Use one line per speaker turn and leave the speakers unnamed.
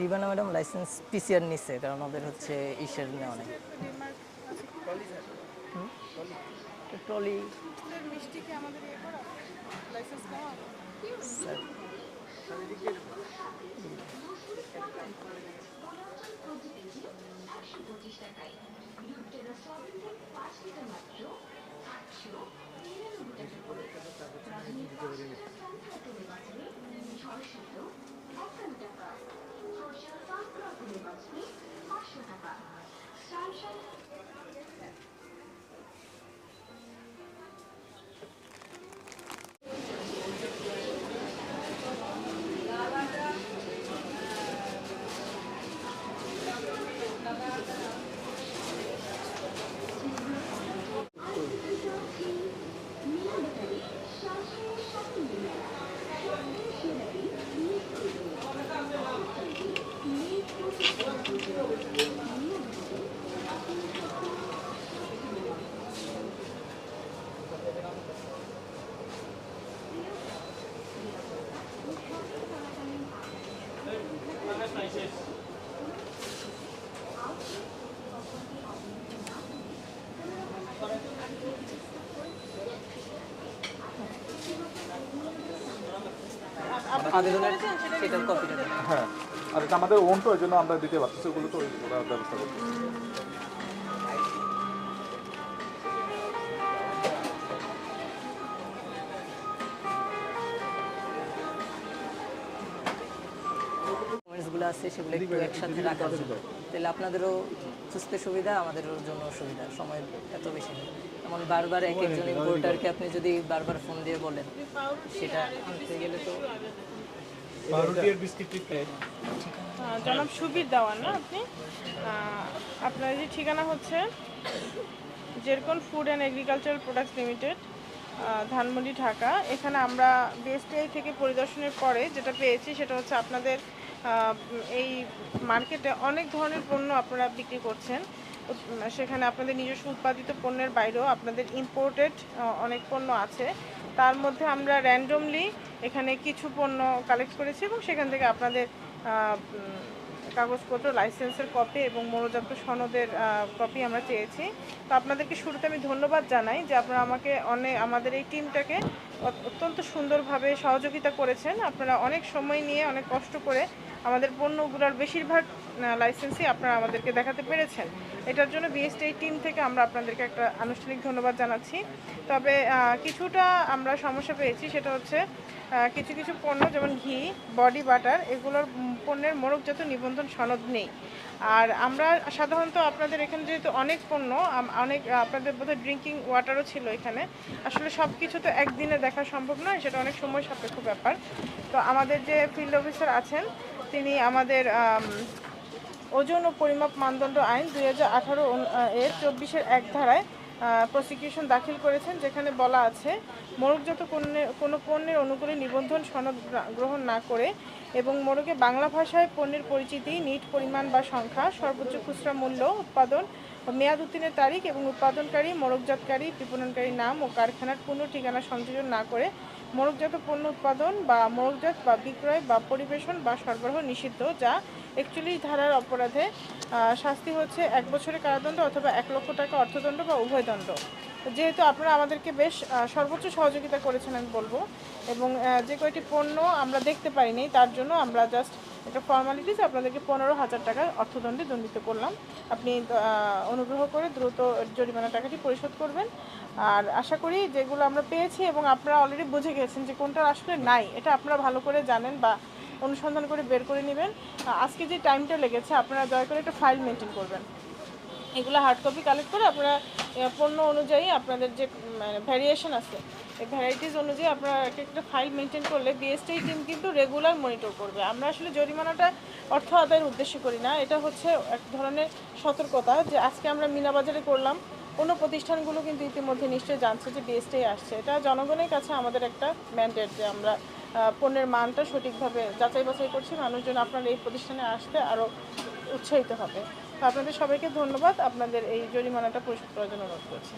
রিবানা madam licence PCR নিচ্ছে কারণ ওদের হচ্ছে ইসের নেওয়া নেই।
ট্রেডমার্ক আছে কি?
ট্রলি।
ফুলের
আবেদনের সেটার কপিটা
হ্যাঁ আর এটা আমাদের ওন তো ওই জন্য আমরা দিতে পারতেছি ওগুলো তো ওরা ব্যবস্থা
আছে সেগুলো একটু একসাথে রাখা তাহলে আপনাদেরও সুস্থ সুবিধা আমাদেরও জন্য সুবিধা সময় এত বেশি এমন বারবার এক একজন ইম্পোর্টারকে আপনি যদি বারবার ফোন দিয়ে বলেন সেটা আনতে গেলে তো
জনাব সুবীর দেওয়ান না আপনি? আপনার যে ঠিকানা হচ্ছে জেরকন food and agricultural products limited Dhanmondi Dhaka. এখানে আমরা বিএসটিআই থেকে পরিদর্শনের পরে যেটা পেয়েছি সেটা হচ্ছে আপনাদের এই মার্কেটে অনেক ধরনের পণ্য আপনারা বিক্রি করছেন। সেখানে আপনাদের নিজস্ব উৎপাদিত পণ্যের বাইরেও আপনাদের ইম্পোর্টেড অনেক পণ্য আছে। তার মধ্যে আমরা র্যান্ডমলি এখানে কিছু পণ্য কালেক্ট করেছি এবং সেখান থেকে আপনাদের কাগজপত্র লাইসেন্সের কপি এবং মনোজাত সনদের কপি আমরা চেয়েছি। তো আপনাদেরকে শুরুতে আমি ধন্যবাদ জানাই যে আপনারা আমাকে অনেক আমাদের এই টিমটাকে অত্যন্ত সুন্দরভাবে সহযোগিতা করেছেন। আপনারা অনেক সময় নিয়ে, অনেক কষ্ট করে আমাদের পণ্যগুলোর বেশিরভাগ লাইসেন্সই আপনারা আমাদেরকে দেখাতে পেরেছেন। এটার জন্য বিএসটি টিম থেকে আমরা আপনাদেরকে একটা আনুষ্ঠানিক ধন্যবাদ জানাচ্ছি। তবে কিছুটা আমরা সমস্যা পেয়েছি, সেটা হচ্ছে কিছু কিছু পণ্য, যেমন ঘি বডি বাটার এগুলোর পণ্যের মোড়কজাত নিবন্ধন সনদ নেই। আর আমরা সাধারণত আপনাদের এখানে যেহেতু অনেক পণ্য অনেক আপনাদের বোধহয় ড্রিঙ্কিং ওয়াটারও ছিল এখানে। আসলে সব কিছু তো একদিনে দেখা সম্ভব নয়, সেটা অনেক সময় সাপেক্ষ ব্যাপার। তো আমাদের যে ফিল্ড অফিসার আছেন, তিনি আমাদের ওজন ও পরিমাপ মানদণ্ড আইন দুই হাজার আঠারো এর চব্বিশের এক ধারায় প্রসিকিউশন দাখিল করেছেন, যেখানে বলা আছে, মোরগজাত পণ্যের কোনো পণ্যের অনুকূলে নিবন্ধন সনদ গ্রহণ না করে এবং মোরগে বাংলা ভাষায় পণ্যের পরিচিতি, নিট পরিমাণ বা সংখ্যা, সর্বোচ্চ খুচরা মূল্য, উৎপাদন মেয়াদ উত্তীর্ণের তারিখ এবং উৎপাদনকারী মরকজাতকারী বিপণনকারী নাম ও কারখানার পূর্ণ ঠিকানা সংযোজন না করে মরকজাত পণ্য উৎপাদন বা মোড়কজাত বা বিক্রয় বা পরিবেশন বা সরবরাহ নিষিদ্ধ, যা একচল্লিশ ধারার অপরাধে শাস্তি হচ্ছে এক বছরের কারাদণ্ড অথবা এক লক্ষ টাকা অর্থদণ্ড বা উভয় দণ্ড। যেহেতু আপনারা আমাদেরকে বেশ সর্বোচ্চ সহযোগিতা করেছেন আমি বলব। এবং যে কয়টি পণ্য আমরা দেখতে পাইনি তার জন্য আমরা জাস্ট একটা ফর্মালিটিস আপনাদেরকে পনেরো হাজার টাকা অর্থদণ্ডে দণ্ডিত করলাম। আপনি অনুগ্রহ করে দ্রুত জরিমানা টাকাটি পরিশোধ করবেন। আর আশা করি যেগুলো আমরা পেয়েছি এবং আপনারা অলরেডি বুঝে গেছেন যে কোনটা আসলে নাই, এটা আপনারা ভালো করে জানেন বা অনুসন্ধান করে বের করে নেবেন। আজকে যে টাইমটা লেগেছে, আপনারা দয়া করে একটা ফাইল মেনটেন করবেন। এগুলো হার্ড কপি কালেক্ট করে আপনারা পণ্য অনুযায়ী আপনাদের যে মানে ভ্যারিয়েশন আছে, এই ভ্যারাইটিস অনুযায়ী আপনারা এক একটা ফাইল মেনটেন করলে বিএসটি টিম কিন্তু রেগুলার মনিটর করবে। আমরা আসলে জরিমানাটা অর্থ আদায়ের উদ্দেশ্য করি না। এটা হচ্ছে এক ধরনের সতর্কতা যে আজকে আমরা মিনাবাজারে করলাম। অন্য প্রতিষ্ঠানগুলো কিন্তু ইতিমধ্যে নিশ্চয়ই জানছে যে বিএসটি আসছে। এটা জনগণের কাছে আমাদের একটা ম্যান্ডেট যে আমরা পণ্যের মানটা সঠিকভাবে যাচাই বাছাই করছি। মানুষজন আপনার এই প্রতিষ্ঠানে আসতে আরও উৎসাহিত হবে। আপনাদের সবাইকে ধন্যবাদ। আপনাদের এই জরিমানাটা পরিশোধ করার জন্য অনুরোধ করছি।